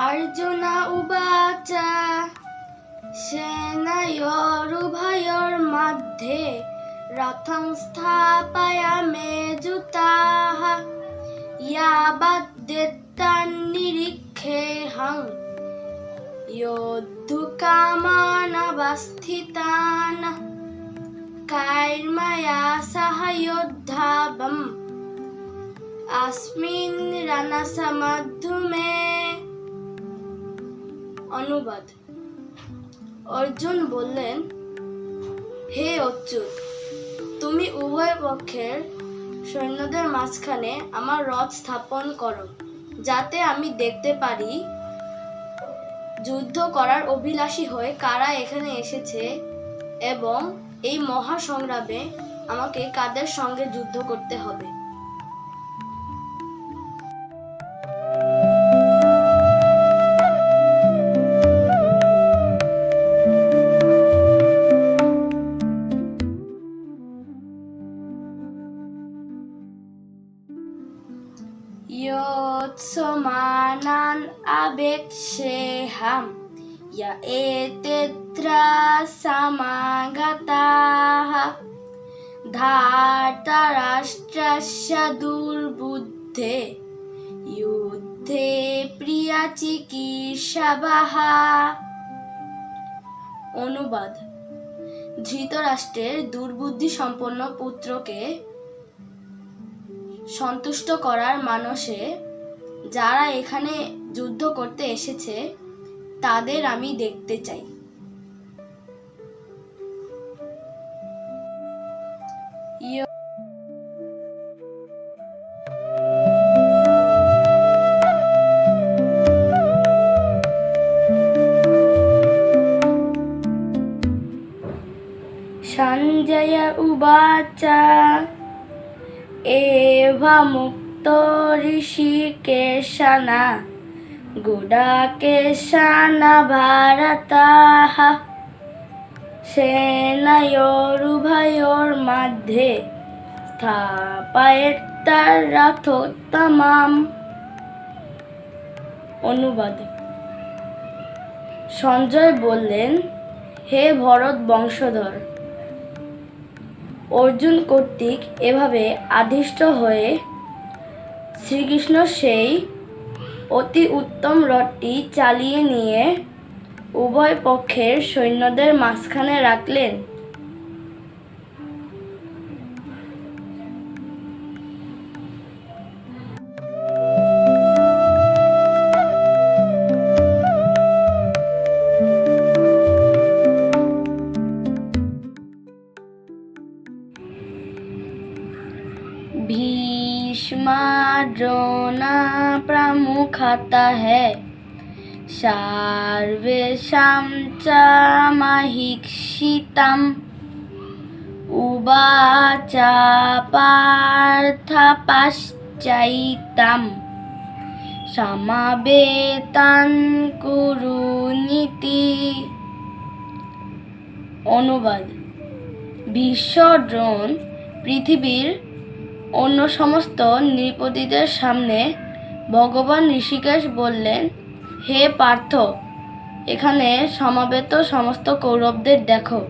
ಅರ್ಜುನ ಉಬಾಚ ಸೇನಯೋರುಭಯೋರ್ ಮಧ್ಯೆ ರಥಂ ಸ್ಥಾಪಯ ಮೇಜುತಾಃ ಯಾವದ್ದಿತ್ತನ್ನಿರಿಕ್ಷೇಹಂ योद्धुकामानवस्थितान् कायर्मया सह योद्धाभम् अस्मिन् रणसमद्धुमे অনুবাদ। অর্জুন বললেন, হে অচ্যুত, তুমি উভয় পক্ষের সৈন্যদের মাঝখানে আমার রথ স্থাপন করো, যাতে আমি দেখতে পারি যুদ্ধ করার অভিলাষী হয়ে কারা এখানে এসেছে এবং এই মহা সংগ্রামে আমাকে কাদের সঙ্গে যুদ্ধ করতে হবে। وتصمانا أبك شهم يا إتترا سماغتاها ধাতারাষ্ট্রাস্য দুর্বুদ্ধে যুদ্ধে প্রিয়া চিকিৎসাবাহা অনুবাদ। ধৃতরাষ্ট্রের দুর্বুদ্ধি সম্পন্ন পুত্রকে সন্তুষ্ট করার মানসে যারা এখানে যুদ্ধ করতে এসেছে তাদের আমি দেখতে চাই। সঞ্জয় উবাচ एवमुक्तो ऋषिकेशना गुडाकेशान भारताः सेनयोरुभयोर्मध्ये স্থাপায়ত্তারথোত্তমাম অনুবাদ সঞ্জয় বললেন হে ভরত বংশধর অর্জুন কর্তৃক এভাবে আদিষ্ট হয়ে শ্রীকৃষ্ণ সেই অতি উত্তম রথটি চালিয়ে নিয়ে উভয় পক্ষের সৈন্যদের মাঝখানে রাখলেন। भीष्मा द्रोणा प्रमुखता है सर्वेषां च महिक्षितम् उवाच पार्थ पश्चैतं সমাবেতান কুরুনীতি অনুবাদ বিশ্ব ড্রোন পৃথিবীর অন্য সমস্ত নৃপতিদের সামনে ভগবান ঋষিকেশ বললেন হে পার্থ এখানে সমাবেত সমস্ত কৌরবদের দেখো।